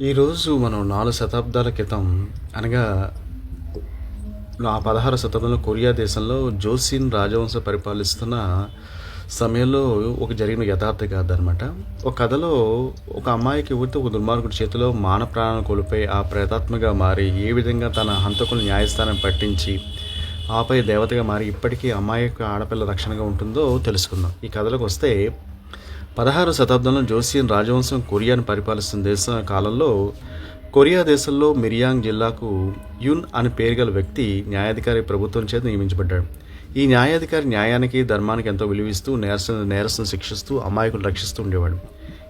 ఈరోజు మనం నాలుగు శతాబ్దాల క్రితం అనగా ఆ పదహారు శతాబ్దంలో కొరియా దేశంలో జోసిన్ రాజవంశ పరిపాలిస్తున్న సమయంలో ఒక జరిగిన యథార్థ కథ అనమాట ఒక కథలో ఒక అమ్మాయికి ఊరితో ఒక దుర్మార్గుడి చేతిలో మాన ప్రాణాలు కోల్పోయి ఆ ప్రేతాత్మగా మారి ఏ విధంగా తన హంతకుల న్యాయస్థానం పట్టించి ఆపై దేవతగా మారి ఇప్పటికీ అమ్మాయి యొక్క ఆడపిల్ల రక్షణగా ఉంటుందో తెలుసుకుందాం. ఈ కథలకు వస్తే పదహారు శతాబ్దంలో జోసియన్ రాజవంశం కొరియాను పరిపాలిస్తున్న దేశ కాలంలో కొరియా దేశంలో మిరియాంగ్ జిల్లాకు యున్ అని పేరు గల వ్యక్తి న్యాయాధికారి ప్రభుత్వం చేత నియమించబడ్డాడు. ఈ న్యాయాధికారి న్యాయానికి ధర్మానికి ఎంతో విలువిస్తూ నేరస నేరసను శిక్షిస్తూ అమాయకులు రక్షిస్తూ ఉండేవాడు.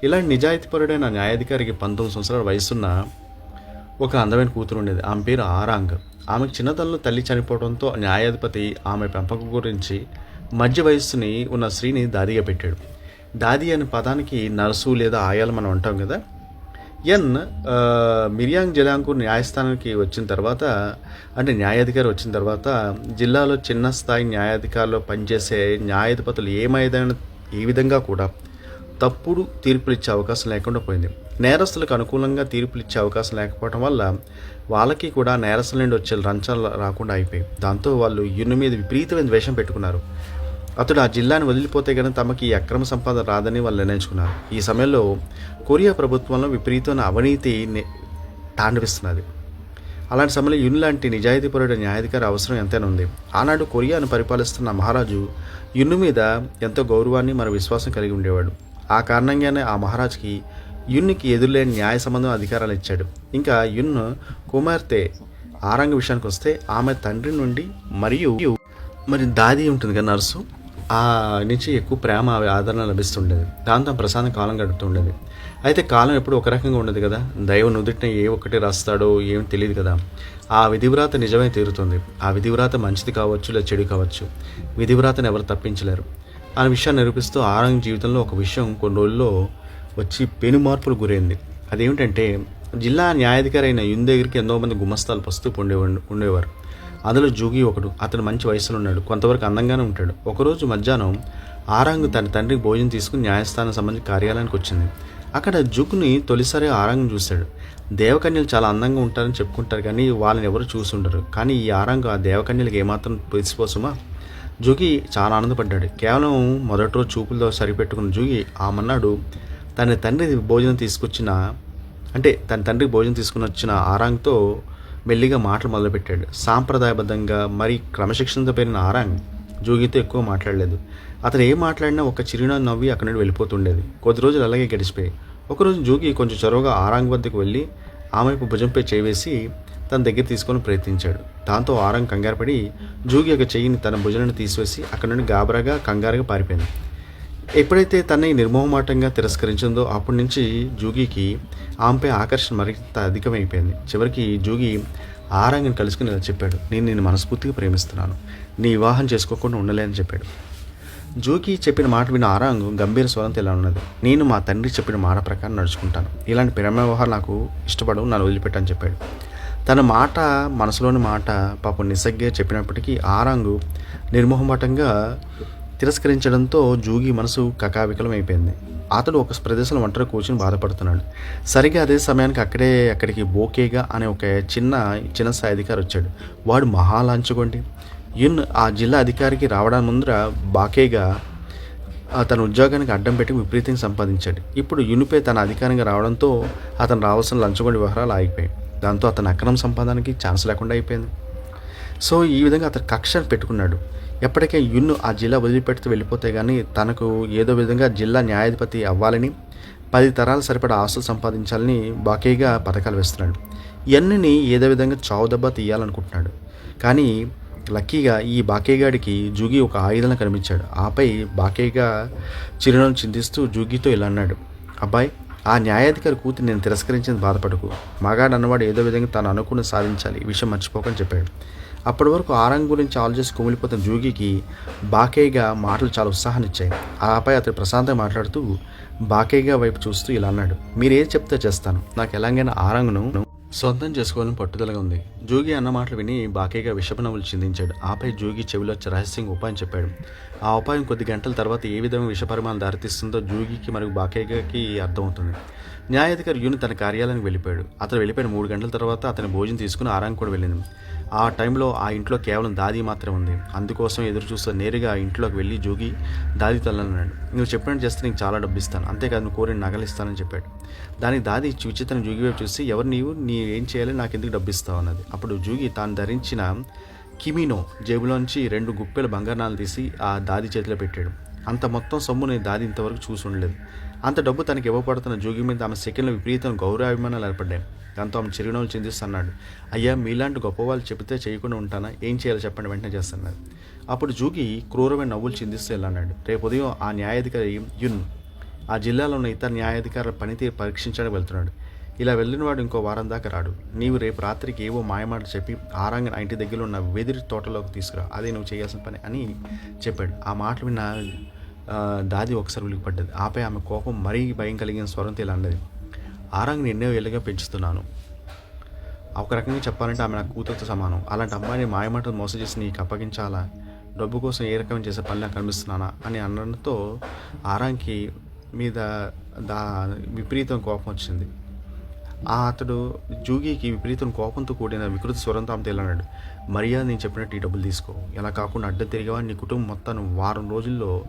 ఇలాంటి నిజాయితీపరుడైన న్యాయాధికారికి పంతొమ్మిది సంవత్సరాల వయసున్న ఒక అందమైన కూతురు ఉండేది. ఆమె పేరు ఆరాంగ్. ఆమెకు చిన్నతనంలో తల్లి చనిపోవడంతో న్యాయాధిపతి ఆమె పెంపకం గురించి మధ్య వయస్సుని ఉన్న స్త్రీని దారిగా పెట్టాడు. దాది అనే పదానికి నర్సు లేదా ఆయాలు మనం అంటాం కదా. ఎన్ మిర్యాంగ్ మిరియాంగ్ జిలాంకు న్యాయస్థానానికి వచ్చిన తర్వాత అంటే న్యాయాధికారి వచ్చిన తర్వాత జిల్లాలో చిన్న స్థాయి న్యాయాధికారులు పనిచేసే న్యాయాధిపతులు ఏమైనా ఏ విధంగా కూడా తప్పుడు తీర్పులు ఇచ్చే అవకాశం లేకుండా పోయింది. నేరస్తులకు అనుకూలంగా తీర్పులు ఇచ్చే అవకాశం లేకపోవడం వల్ల వాళ్ళకి కూడా నేరస్తుల నుండి వచ్చే లంచాలు రాకుండా అయిపోయాయి దాంతో వాళ్ళు ఇన్ను మీద విపరీతమైన ద్వేషం పెట్టుకున్నారు. అతడు ఆ జిల్లాను వదిలిపోతే కానీ తమకి ఈ అక్రమ సంపాదన రాదని వాళ్ళు నిర్ణయించుకున్నారు. ఈ సమయంలో కొరియా ప్రభుత్వంలో విపరీతమైన అవినీతి తాండవిస్తున్నది. అలాంటి సమయంలో యున్ లాంటి నిజాయితీపరుడు న్యాయాధికారి అవసరం ఎంతైనా ఉంది. ఆనాడు కొరియాను పరిపాలిస్తున్న మహారాజు యున్ను మీద ఎంతో గౌరవాన్ని మన విశ్వాసం కలిగి ఉండేవాడు. ఆ కారణంగానే ఆ మహారాజుకి యున్నికి ఎదురులేని న్యాయ సంబంధం అధికారాలు ఇచ్చాడు. ఇంకా యున్ కుమార్తె ఆరంగ విషయానికి వస్తే ఆమె తండ్రి నుండి మరియు మరి దాది ఉంటుంది కదా నర్సు? ఆ నుంచి ఎక్కువ ప్రేమ ఆదరణ లభిస్తుండేది. దాంతో ప్రశాంత కాలం గడుపుతుండేది. అయితే కాలం ఎప్పుడు ఒక రకంగా ఉండదు కదా. దైవ నుదుటిన ఏ ఒక్కటి రాస్తాడో ఏం తెలియదు కదా. ఆ విధివ్రాత నిజమే తీరుతుంది. ఆ విధివ్రాత మంచిది కావచ్చు లేదా చెడు కావచ్చు. విధివ్రాతను ఎవరు తప్పించలేరు. అనే విషయాన్ని నిరూపిస్తూ ఆరంగ్ జీవితంలో ఒక విషయం కొన్ని రోజుల్లో వచ్చి పెను మార్పులు గురైంది. అదేమిటంటే జిల్లా న్యాయాధికారి అయిన యున్ దగ్గరికి ఎంతో మంది గుమస్తాలు పస్తూ ఉండే ఉండేవారు. అందులో జూగి ఒకడు అతను మంచి వయసులో ఉన్నాడు కొంతవరకు అందంగానే ఉంటాడు. ఒకరోజు మధ్యాహ్నం ఆరాంగ్ తన తండ్రికి భోజనం తీసుకుని న్యాయస్థానం సంబంధించి కార్యాలయానికి వచ్చింది. అక్కడ జుగ్ని తొలిసారి ఆరాంగ్ చూశాడు. దేవకన్యలు చాలా అందంగా ఉంటారని చెప్పుకుంటారు కానీ వాళ్ళని ఎవరు చూసి ఉండరు కానీ ఈ ఆరాంగ్ ఆ దేవకన్యలకు ఏమాత్రం పిలిచిపోసమా జుగి చాలా ఆనందపడ్డాడు. కేవలం మొదటి రోజు చూపులతో సరిపెట్టుకున్న జుగి ఆమన్నాడు తన తండ్రి భోజనం తీసుకొచ్చిన అంటే తన తండ్రి భోజనం తీసుకుని వచ్చిన ఆరాంగ్తో మెల్లిగా మాటలు మొదలుపెట్టాడు. సాంప్రదాయబద్ధంగా మరి క్రమశిక్షణతో పెరిగిన ఆరాంగ్ జోగితో ఎక్కువ మాట్లాడలేదు. అతను ఏం మాట్లాడినా ఒక చిరునవ్వు నవ్వి అక్కడి నుండి వెళ్ళిపోతుండేది. కొద్ది రోజులు అలాగే గడిచిపోయాయి. ఒకరోజు జోగి కొంచెం చొరవగా ఆరాంగ్ వద్దకు వెళ్ళి ఆమె భుజంపై చేవేసి తన దగ్గర తీసుకొని ప్రయత్నించాడు. దాంతో ఆరంగ్ కంగారుపడి జోగి యొక్క చెయ్యిని తన భుజలను తీసివేసి అక్కడి నుండి గాబరాగా కంగారుగా పారిపోయింది. ఎప్పుడైతే తనని నిర్మోహమాటంగా తిరస్కరించిందో అప్పటి నుంచి జూగీకి ఆమెపై ఆకర్షణ మరింత అధికమైపోయింది. చివరికి జూగి ఆరంగని కలుసుకుని ఇలా చెప్పాడు నేను నిన్ను మనస్ఫూర్తిగా ప్రేమిస్తున్నాను. నీ వివాహం చేసుకోకుండా ఉండలేని చెప్పాడు. జూకి చెప్పిన మాట విన్న ఆరాంగ్ గంభీర స్వరంతో ఇలా ఉన్నది నేను మా తండ్రి చెప్పిన మాట ప్రకారం నడుచుకుంటాను. ఇలాంటి ప్రేమ వ్యవహారం నాకు ఇష్టపడవు నన్ను వదిలిపెట్టని చెప్పాడు. తన మాట మనసులోని మాట పాపం నిస్సగ్గా చెప్పినప్పటికీ ఆరాంగు నిర్మోహమాటంగా తిరస్కరించడంతో జూగి మనసు కకావికలం అయిపోయింది అతడు ఒక ప్రదేశంలో ఒంటరి కూర్చుని బాధపడుతున్నాడు. సరిగ్గా అదే సమయానికి అక్కడే అక్కడికి బోకేగా అనే ఒక చిన్న చిన్న స్థాయి అధికారి వచ్చాడు. వాడు మహాలాంచుకోండి యున్ ఆ జిల్లా అధికారికి రావడానికి ముందర బాకేగా తన ఉద్యోగానికి అడ్డం పెట్టి విపరీతంగా సంపాదించాడు. ఇప్పుడు యునిపై తన అధికారంగా రావడంతో అతను రావాల్సిన లంచగొండి వ్యవహారాలు ఆగిపోయాయి. దాంతో అతను అక్రమ సంపాదనకి ఛాన్స్ లేకుండా అయిపోయింది. సో ఈ విధంగా అతను కక్షను పెట్టుకున్నాడు. ఎప్పటికే యున్ను ఆ జిల్లా వదిలిపెడుతూ వెళ్ళిపోతే కానీ తనకు ఏదో విధంగా జిల్లా న్యాయాధిపతి అవ్వాలని పది తరాలు సరిపడా ఆస్తులు సంపాదించాలని బాకేగా పథకాలు వేస్తున్నాడు. ఇవన్నీ ఏదో విధంగా చావు దెబ్బ తీయాలనుకుంటున్నాడు. కానీ లక్కీగా ఈ బాకేగాడికి జూగి ఒక ఆయుధంలో కనిపించాడు. ఆపై బాకేగా చిరునవ్వు చింతిస్తూ జూగితో ఇలా అన్నాడు. అబ్బాయి ఆ న్యాయాధికారి కూతురు నేను తిరస్కరించింది బాధపడకు. మగాడు అన్నవాడు ఏదో విధంగా తాను అనుకుని సాధించాలి. ఈ విషయం మర్చిపోకని చెప్పాడు. అప్పటి వరకు ఆరంగ్ గురించి ఆలోచించి కుమిలిపోతున్న జోగికి బాకేగా మాటలు చాలా ఉత్సాహాన్నిచ్చాయి. ఆపై అతడు ప్రశాంతంగా మాట్లాడుతూ బాకేగా వైపు చూస్తూ ఇలా అన్నాడు. మీరేది చెప్తే చేస్తాను. నాకు ఎలాగైనా ఆరంగ్ను సొంతం చేసుకోవాలని పట్టుదలగా ఉంది. జోగి అన్న మాటలు విని బాకేగా విషపనవులు చిందించాడు. ఆపై జోగి చెవిలో రహస్యంగా ఉపాయం చెప్పాడు. ఆ ఉపాయం కొద్ది గంటల తర్వాత ఏ విధమైన విషపరిమాణం దారితీస్తుందో జూగికి మరియు బాకేగాకి అర్థమవుతుంది. న్యాయాధికారి యూని తన కార్యాలయానికి వెళ్ళిపోయాడు. అతను వెళ్ళిపోయిన మూడు గంటల తర్వాత అతని భోజనం తీసుకుని ఆరాం కూడా వెళ్ళింది. ఆ టైంలో ఆ ఇంట్లో కేవలం దాది మాత్రమే ఉంది. అందుకోసం ఎదురు చూస్తూ నేరుగా ఆ ఇంట్లోకి వెళ్ళి జోగి దాది తల్లన్నాడు నువ్వు చెప్పినట్టు చేస్తే నీకు చాలా డబ్బు ఇస్తాను అంతేకాదు నువ్వు కోరిన నగలిస్తానని చెప్పాడు. దానికి దాది విచిత్రం జూగి వైపు చూసి ఎవరు నీవు? నీ ఏం చేయాలి? నాకు ఎందుకు డబ్బు ఇస్తావు అన్నది. అప్పుడు జూగి తాను ధరించిన కిమినో జేబులోంచి రెండు గుప్పెల బంగారాలు తీసి ఆ దాది చేతిలో పెట్టాడు. అంత మొత్తం సొమ్ముని దాది ఇంతవరకు చూసి ఉండలేదు. అంత డబ్బు తనకి ఇవ్వబడుతున్న జోగి మీద ఆమె సెకండ్లో విపరీతం గౌరవాభిమానాలు ఏర్పడ్డాయి. దాంతో ఆమె చిరునవ్వులు చిందిస్తున్నాడు. అయ్యా మీలాంటి గొప్పవాళ్ళు చెబితే చేయకుండా ఉంటానా? ఏం చేయాలో చెప్పండి వెంటనే చేస్తున్నారు అప్పుడు జూగి క్రూరమైన నవ్వులు చిందిస్తూ ఇలా అన్నాడు రేపు ఉదయం ఆ న్యాయాధికారి యున్ ఆ జిల్లాలో ఉన్న ఇతర న్యాయాధికారుల పనితీరు పరీక్షించడానికి వెళ్తున్నాడు. ఇలా వెళ్ళినవాడు ఇంకో వారం దాకా రాడు. నీవు రేపు రాత్రికి ఏవో మాయమాటలు చెప్పి ఆరంగ ఆ ఇంటి దగ్గర ఉన్న వెదిరి తోటలోకి తీసుకురా. అదే నువ్వు చేయాల్సిన పని అని చెప్పాడు. ఆ మాటలు విన్న దాది ఒకసారి ఉలికిపడ్డది ఆపై ఆమె కోపం మరీ భయం కలిగిన స్వరంతో ఇలా అన్నది. ఆరంగ్ని ఎన్నో ఏళ్ళుగా పెంచుతున్నాను. ఒక రకంగా చెప్పాలంటే ఆమె నా కూతురుతో సమానం. అలాంటి అమ్మాయిని మాయమాటలు మోసం చేసి నీకు అప్పగించాలా? డబ్బు కోసం ఏ రకం చేసే పని నాకు కనిపిస్తున్నానా? అని అనడంతో ఆరాంకి మీద దా విపరీతం కోపం వచ్చింది. ఆ అతడు జూగికి విపరీతం కోపంతో కూడిన వికృత స్వరంతో ఆమె అన్నాడు మర్యాద నేను చెప్పినట్టు ఈ డబ్బులు తీసుకో. ఇలా కాకుండా అడ్డం తిరిగావా నీ కుటుంబం మొత్తం వారం రోజుల్లో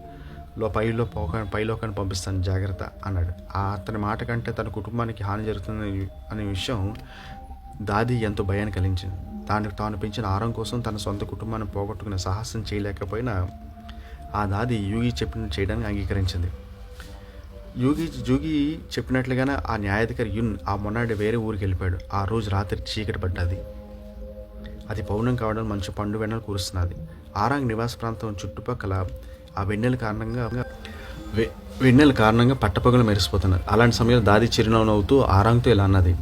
లో పైలో పోక పైలోకాన్ని పంపిస్తాను. జాగ్రత్త అన్నాడు. ఆ అతని మాట కంటే తన కుటుంబానికి హాని జరుగుతుంది అనే విషయం దాది ఎంతో భయాన్ని కలిగించింది. తాను తాను పెంచిన ఆరం కోసం తన సొంత కుటుంబాన్ని పోగొట్టుకునే సాహసం చేయలేకపోయినా ఆ దాది యూగి చెప్పిన చేయడానికి అంగీకరించింది. యోగి జోగి చెప్పినట్లుగానే ఆ న్యాయాధికారి యున్ ఆ మొన్నటి వేరే ఊరికి వెళ్ళిపోయాడు. ఆ రోజు రాత్రి చీకటి పడ్డది. అది పౌర్ణం కావడం మంచి పండు వెన్నెలు కురుస్తున్నది. ఆరాంగ్ నివాస ప్రాంతం చుట్టుపక్కల ఆ వెన్నెల కారణంగా వెన్నెల కారణంగా పట్టపగలు మెరిసిపోతున్నారు. అలాంటి సమయంలో దాది చిరునవ్వు నవ్వుతూ ఆరాంగ్తో ఇలా అన్నది.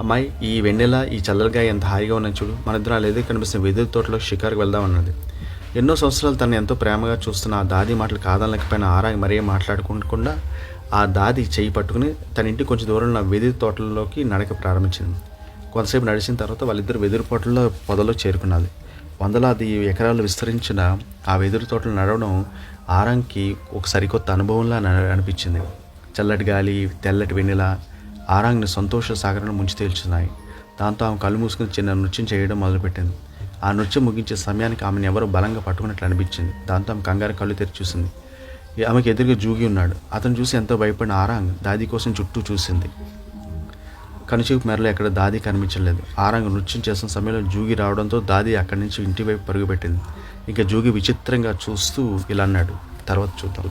అమ్మాయి ఈ వెన్నెల ఈ చల్లగా ఎంత హాయిగా ఉన్నాయి చూడు. మన ఇద్దరు లేదు కనిపిస్తున్న వెదురు తోటలో షికారుకు వెళ్దాం అన్నది. ఎన్నో సంవత్సరాలు తను ఎంతో ప్రేమగా చూస్తున్న ఆ దాది మాటలు కాదనలేకపోయిన ఆరాంగ్ మరే మాట్లాడుకోకుండా ఆ దాది చేయి పట్టుకుని తన ఇంటి కొంచెం దూరంలో వెదురు తోటల్లోకి నడక ప్రారంభించింది. కొంతసేపు నడిచిన తర్వాత వాళ్ళిద్దరు వెదురు తోటల్లో పొదలో చేరుకున్నది వందలాది ఎకరాలు విస్తరించిన ఆ వెదురు తోటలు నడవడం ఆరంకి ఒక సరికొత్త అనుభవంలా అనిపించింది. చల్లటి గాలి తెల్లటి వెన్నెల ఆరాంగ్ని సంతోష సాగరంలో ముంచి తేల్చున్నాయి. దాంతో ఆమె కళ్ళు మూసుకుని చిన్న నృత్యం చేయడం మొదలుపెట్టింది. ఆ నృత్యం ముగించే సమయానికి ఆమెను ఎవరో బలంగా పట్టుకున్నట్లు అనిపించింది. దాంతో ఆమె కంగారు కళ్ళు తెరిచి చూసింది. ఆమెకు ఎదురుగా జూగి ఉన్నాడు. అతను చూసి ఎంతో భయపడిన ఆరాంగ్ దాది కోసం చుట్టూ చూసింది. కనుచూపు మేరలో ఎక్కడ దాది కనిపించలేదు. ఆరంగ నృత్యం చేసిన సమయంలో జూగి రావడంతో దాది అక్కడి నుంచి ఇంటి వైపు పరుగుపెట్టింది. ఇంకా జూగి విచిత్రంగా చూస్తూ ఇలా అన్నాడు. తర్వాత చూద్దాం.